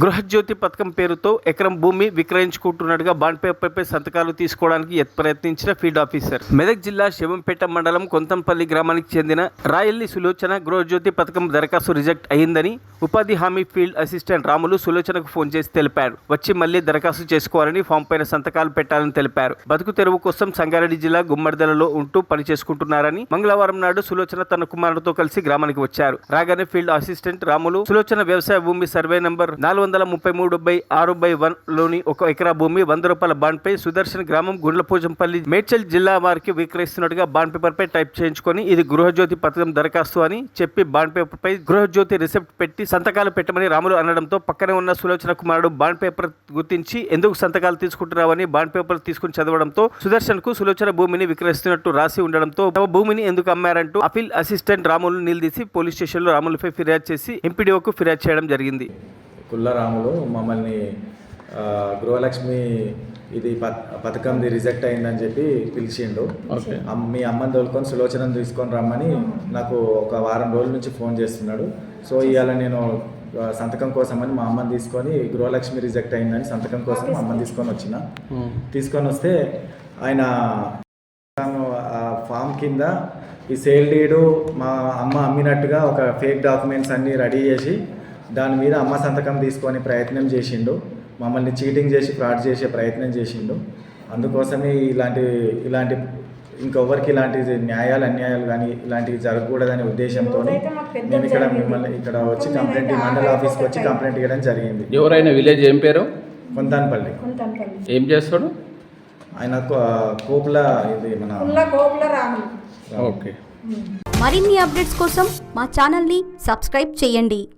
గృహజ్యోతి పథకం పేరుతో ఎకరం భూమి విక్రయించుకుంటున్నట్టుగా బాండ్ పేపర్పై సంతకాలు తీసుకోవడానికి ప్రయత్నించిన ఫీల్డ్ ఆఫీసర్. మెదక్ జిల్లా శివంపేట మండలం కొంతంపల్లి గ్రామానికి చెందిన రాయల్లి సులోచన గృహజ్యోతి పథకం దరఖాస్తు రిజెక్ట్ అయిందని ఉపాధి హామీ ఫీల్డ్ అసిస్టెంట్ రాములు సులోచనకు ఫోన్ చేసి తెలిపారు. వచ్చి మళ్ళీ దరఖాస్తు చేసుకోవాలని ఫామ్ పైన సంతకాలు పెట్టాలని తెలిపారు. బతుకు తెరువు కోసం సంగారెడ్డి జిల్లా గుమ్మడిదలలో ఉంటూ పని చేసుకుంటున్నారని మంగళవారం నాడు సులోచన తన కుమారుడితో కలిసి గ్రామానికి వచ్చారు. రాగానే ఫీల్డ్ అసిస్టెంట్ రాములు సులోచన వ్యవసాయ భూమి సర్వే నంబర్ నాలుగు వందల ముప్పై మూడు బై ఆరు బై వన్లోని ఒక ఎకరా భూమి వంద రూపాయల బాండ్ పై సుదర్శన్ గ్రామం గుండ్లపోజంపల్లి మేడ్చల్ జిల్లా వారికి విక్రయిస్తున్నట్టుగా బాండ్ పేపర్ పై టైప్ చేయించుకొని ఇది గృహజ్యోతి పథకం దరఖాస్తు అని చెప్పి బాండ్ పేపర్ పై గృహజ్యోతి రిసిప్ట్ పెట్టి సంతకాలు పెట్టమని రాములు అనడంతో పక్కనే ఉన్న సులోచన కుమారుడు బాండ్ పేపర్ గుర్తించి ఎందుకు సంతకాలు తీసుకుంటున్నావని బాండ్ పేపర్ తీసుకుని చదవడంతో సుదర్శన్కు సులోచన భూమిని విక్రయిస్తున్నట్టు రాసి ఉండడంతో తమ భూమిని ఎందుకు అమ్మారంటూ అఫీల్ అసిస్టెంట్ రాములు నిలదీసి పోలీస్ స్టేషన్లో రాములపై ఫిర్యాదు చేసి ఎంపీడీఓకు ఫిర్యాదు చేయడం జరిగింది. కుల్లరాములు మమ్మల్ని గృహలక్ష్మి ఇది పథకంది రిజెక్ట్ అయిందని చెప్పి పిలిచిండు. మీ అమ్మని తోలుకొని సులోచనను తీసుకొని రమ్మని నాకు ఒక వారం రోజుల నుంచి ఫోన్ చేస్తున్నాడు. సో ఇవాళ నేను సంతకం కోసమని మా అమ్మని తీసుకొని గృహలక్ష్మి రిజెక్ట్ అయిందని సంతకం కోసం మా అమ్మని తీసుకొని వచ్చిన. తీసుకొని వస్తే ఆయన ఫామ్ కింద ఈ సేల్ డీడు మా అమ్మ అమ్మినట్టుగా ఒక ఫేక్ డాక్యుమెంట్స్ అన్నీ రెడీ చేసి దాని మీద అమ్మ సంతకం తీసుకొని ప్రయత్నం చేసిండు. మమ్మల్ని చీటింగ్ చేసి ఫ్రాడ్ చేసే ప్రయత్నం చేసిండు. అందుకోసమే ఇలాంటి ఇలాంటి ఇంకొవరికి ఇలాంటి న్యాయాలు అన్యాయాలు కానీ ఇలాంటివి జరగకూడదనే ఉద్దేశంతో మేము ఇక్కడ మిమ్మల్ని ఇక్కడ వచ్చి కంప్లైంట్ మండల ఆఫీస్కి వచ్చి కంప్లైంట్ ఇవ్వడం జరిగింది. ఎవరైనా విలేజ్ ఏం పేరు? కొంతాన్పల్లి. ఏం చేస్తాడు? ఆయన కో- కోపుల ఇది మన ఓకే. మరిన్ని అప్డేట్స్ కోసం మా ఛానల్ని సబ్స్క్రైబ్ చేయండి.